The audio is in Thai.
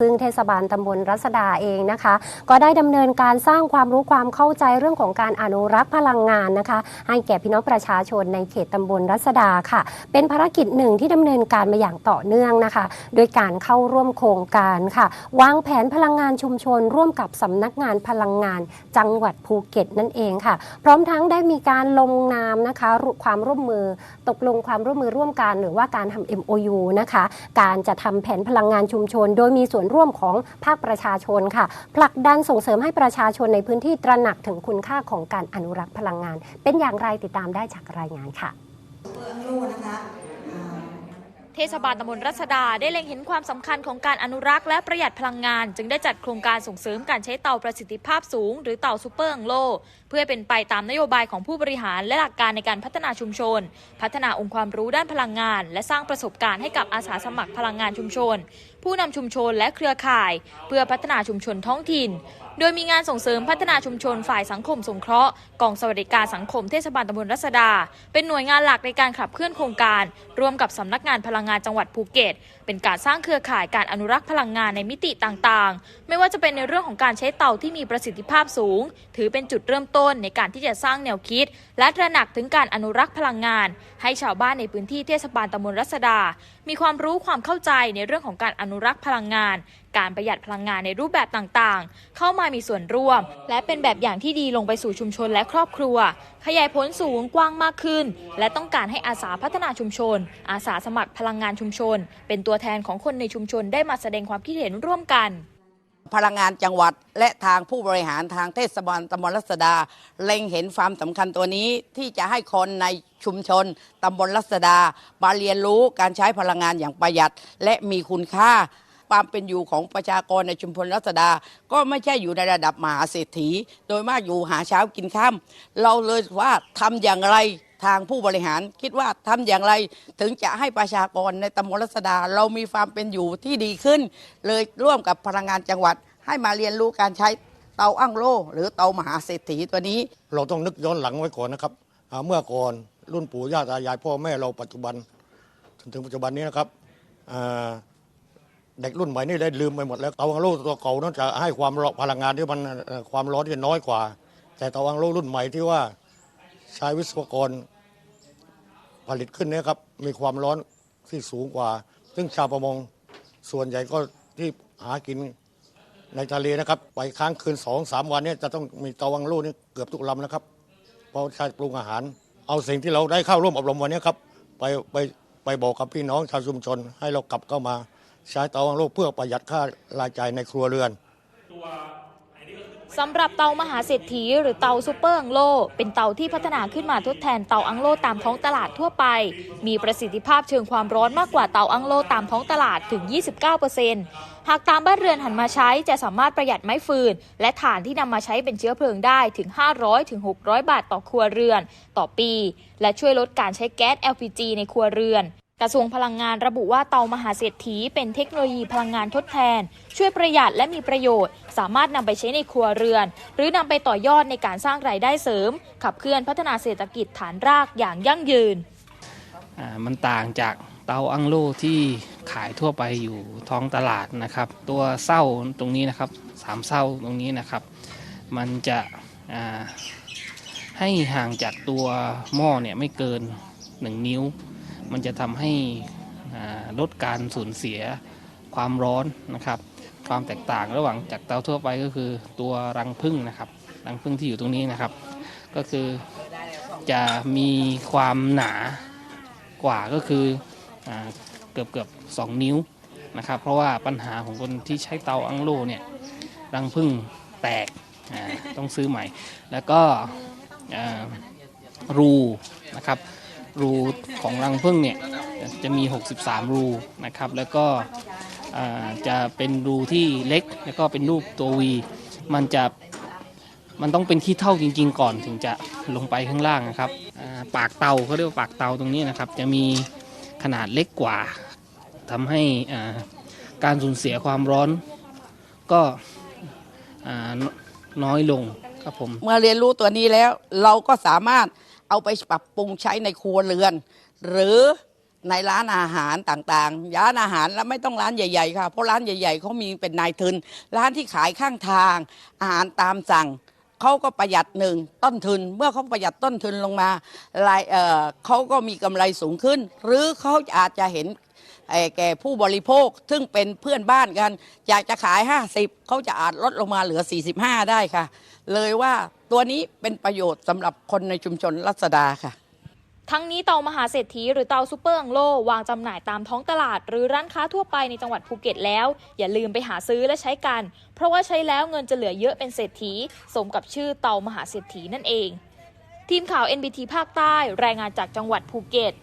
ซึ่งเทศบาลตำบลรัศดาเองนะคะ ก็ได้ดำเนินการสร้างความรู้ความเข้าใจเรื่องของการอนุรักษ์พลังงานนะคะ ให้แก่พี่น้องประชาชนในเขตตำบลรัศดาค่ะ เป็นภารกิจหนึ่งที่ดำเนินการมาอย่างต่อเนื่องนะคะ โดยการเข้าร่วมโครงการค่ะ วางแผนพลังงานชุมชน ร่วมกับสำนักงานพลังงาน จังหวัดภูเก็ตนั่นเองค่ะ พร้อมทั้งได้มีการลงนามนะคะความร่วมมือตกลงความร่วมมือร่วมกัน หรือว่าการทำ MOU นะคะ การจะทำแผนพลังงานชุมชน โดยมีส่วนร่วมของภาคประชาชนค่ะ ผลักดันส่งเสริมให้ประชาชนในพื้นที่ตระหนักถึงคุณค่าของการอนุรักษ์พลังงาน เป็นอย่างไรติดตามได้จากรายงานค่ะเปลืองรูนะคะ เทศบาลตำบลรัศดาได้เล็งเห็นความสำคัญของการอนุรักษ์และประหยัดพลังงาน จึงได้จัดโครงการส่งเสริมการใช้เตาประสิทธิภาพสูง หรือเตาซูเปอร์อังโล เพื่อเป็นไปตามนโยบายของผู้บริหารและหลักการในการพัฒนาชุมชน พัฒนาองค์ความรู้ด้านพลังงาน และสร้างประสบการณ์ให้กับอาสาสมัครพลังงานชุมชน ผู้นำชุมชนและเครือข่าย เพื่อพัฒนาชุมชนท้องถิ่น โดยมีงานส่งเสริมพัฒนาชุมชนฝ่ายสังคมสงเคราะห์กองสวัสดิการสังคมเทศบาลตำบลรัศดา เป็นหน่วยงานหลักในการขับเคลื่อนโครงการ ร่วมกับสำนักงานพลังงานจังหวัดภูเก็ต เป็นการสร้างเครือข่ายการอนุรักษ์พลังงานในมิติต่างๆ ไม่ว่าจะเป็นในเรื่องของการใช้เตาที่มีประสิทธิภาพสูง ถือเป็นจุดเริ่มต้นในการที่จะสร้างแนวคิด และตระหนักถึงการอนุรักษ์พลังงาน ให้ชาวบ้านในพื้นที่เทศบาลตำบลรัศดา มีความรู้ความเข้าใจในเรื่องของการอนุรักษ์พลังงาน การประหยัดพลังงานในรูปแบบต่างๆ เข้ามามีส่วนร่วม และเป็นแบบอย่างที่ดีลงไปสู่ชุมชนและครอบครัว ขยายผลสูงกว้างมากขึ้น และต้องการให้อาสาพัฒนาชุมชน อาสาสมัครพลังงานชุมชน เป็นตัวแทนของคนในชุมชนได้มาแสดงความคิดเห็นร่วมกันพลังงานจังหวัดและทางผู้บริหารทางเทศบาลตำบลรัศดา เล็งเห็นความสำคัญตัวนี้ที่จะให้คนในชุมชนตำบลรัศดามาเรียนรู้การใช้พลังงานอย่างประหยัดและมีคุณค่า ความเป็นอยู่ของประชากรในชุมชนรัศดา ก็ไม่ใช่อยู่ในระดับมหาเศรษฐี โดยมากอยู่หาเช้ากินข้ามเราเลยว่าทำอย่างไรทางผู้บริหารคิดว่าทำอย่างไรถึงจะให้ประชากรในตำบลรัศดา เรามีความเป็นอยู่ที่ดีขึ้น เลยร่วมกับพลังงานจังหวัด ให้มาเรียนรู้การใช้เตาอั้งโลหรือเตามหาเศรษฐีตัวนี้ เราต้องนึกย้อนหลังไว้ก่อนนะครับเมื่อก่อนรุ่นปู่ย่าตายายพ่อแม่เราปัจจุบันจนถึงปัจจุบันนี้นะครับ เด็กรุ่นใหม่นี่ได้ลืมไปหมดแล้วเตาอังโลตัวเก่านั้นจะให้ความร้อนพลังงานที่มันความร้อนที่น้อยกว่า แต่เตาอังโลรุ่นใหม่ที่ว่าใช้วิศวกรผลิตขึ้นนี่ครับมีความร้อนที่สูงกว่า ซึ่งชาวประมงส่วนใหญ่ก็ที่หากินในทะเลนะครับไปค้างคืนสองสามวันเนี่ยจะต้องมีเตาวังโลนี่เกือบทุกลำนะครับเพราะใช้ปรุงอาหาร เอาสิ่งที่เราได้เข้าร่วมอบรมวันนี้ครับไปไปไปบอกกับพี่น้องชาวชุมชน ให้เรากลับเข้ามา ใช้เตาวังโลเพื่อประหยัดค่ารายจ่ายในครัวเรือนสำหรับเตามหาเศรษฐีหรือเตาซูเปอร์อังโล เป็นเตาที่พัฒนาขึ้นมาทดแทนเตาอังโลตามท้องตลาดทั่วไป มีประสิทธิภาพเชิงความร้อนมากกว่าเตาอังโลตามท้องตลาดถึง 29%หากตามบ้านเรือนหันมาใช้จะสามารถประหยัดไม้ฟืน และถ่านที่นำมาใช้เป็นเชื้อเพลิงได้ถึง 500-600 บาทต่อครัวเรือน ต่อปี และช่วยลดการใช้แก๊ส LPG ในครัวเรือน กระทรวงพลังงานระบุว่าเตามหาเศรษฐีเป็นเทคโนโลยีพลังงานทดแทน ช่วยประหยัดและมีประโยชน์ สามารถนำไปใช้ในครัวเรือน หรือนำไปต่อยอดในการสร้างรายได้เสริม ขับเคลื่อนพัฒนาเศรษฐกิจฐานรากอย่างยั่งยืน มันต่างจากเตาอั้งโลที่ขายทั่วไปอยู่ท้องตลาดนะครับ ตัวเส้าตรงนี้นะครับสามเส้าตรงนี้นะครับ มันจะให้ห่างจากตัวหม้อเนี่ยไม่เกิน 1 นิ้ว มันจะทำให้ลดการสูญเสียความร้อนนะครับ ความแตกต่างระหว่างจากเตาทั่วไปก็คือตัวรังผึ้งนะครับรังผึ้งที่อยู่ตรงนี้นะครับ ก็คือจะมีความหนากว่าก็คืออเกือบเกือบสองนิ้วนะครับ เพราะว่าปัญหาของคนที่ใช้เตาอังโลเนี่ยรังพึ่งแตกต้องซื้อใหม่ แล้วก็รูนะครับ รูของรังพึ่งเนี่ยจะมี 63 รูนะครับแล้วก็จะเป็นรูที่เล็กแล้วก็เป็นรูปตัววีมันจะมันต้องเป็นขี้เท่าจริง ๆ ก่อนถึงจะลงไปข้างล่างนะครับปากเตาเขาเรียกว่าปากเตาตรงนี้นะครับ จะมีขนาดเล็กกว่าทำให้การสูญเสียความร้อนก็น้อยลงครับผม เมื่อเรียนรู้ตัวนี้แล้วเราก็สามารถ เอาไปปรับปรุงใช้ในครัวเรือน หรือในร้านอาหารต่างๆ ร้านอาหารแล้วไม่ต้องร้านใหญ่ๆค่ะ เพราะร้านใหญ่ ๆเขามีเป็นนายทุน ร้านที่ขายข้างทาง อาหารตามสั่งเขาก็ประหยัดหนึ่งต้นทุน เมื่อเขาประหยัดต้นทุนลงมารายเออเขาก็มีกำไรสูงขึ้น หรือเขาอาจจะเห็น แก่ผู้บริโภคซึ่งเป็นเพื่อนบ้านกันอยากจะขาย 50 เขาจะอาจลดลงมาเหลือ 45 ได้ค่ะ เลยว่าตัวนี้เป็นประโยชน์สำหรับคนในชุมชนรัศดาค่ะ ทั้งนี้เตามหาเศรษฐีหรือเตาซูเปอร์อังโลวางจำหน่ายตามท้องตลาด หรือร้านค้าทั่วไปในจังหวัดภูเก็ตแล้ว อย่าลืมไปหาซื้อและใช้กัน เพราะว่าใช้แล้วเงินจะเหลือเยอะเป็นเศรษฐี สมกับชื่อเตามหาเศรษฐีนั่นเอง ทีมข่าว NBT ภาคใต้ รายงานจากจังหวัดภูเก็ต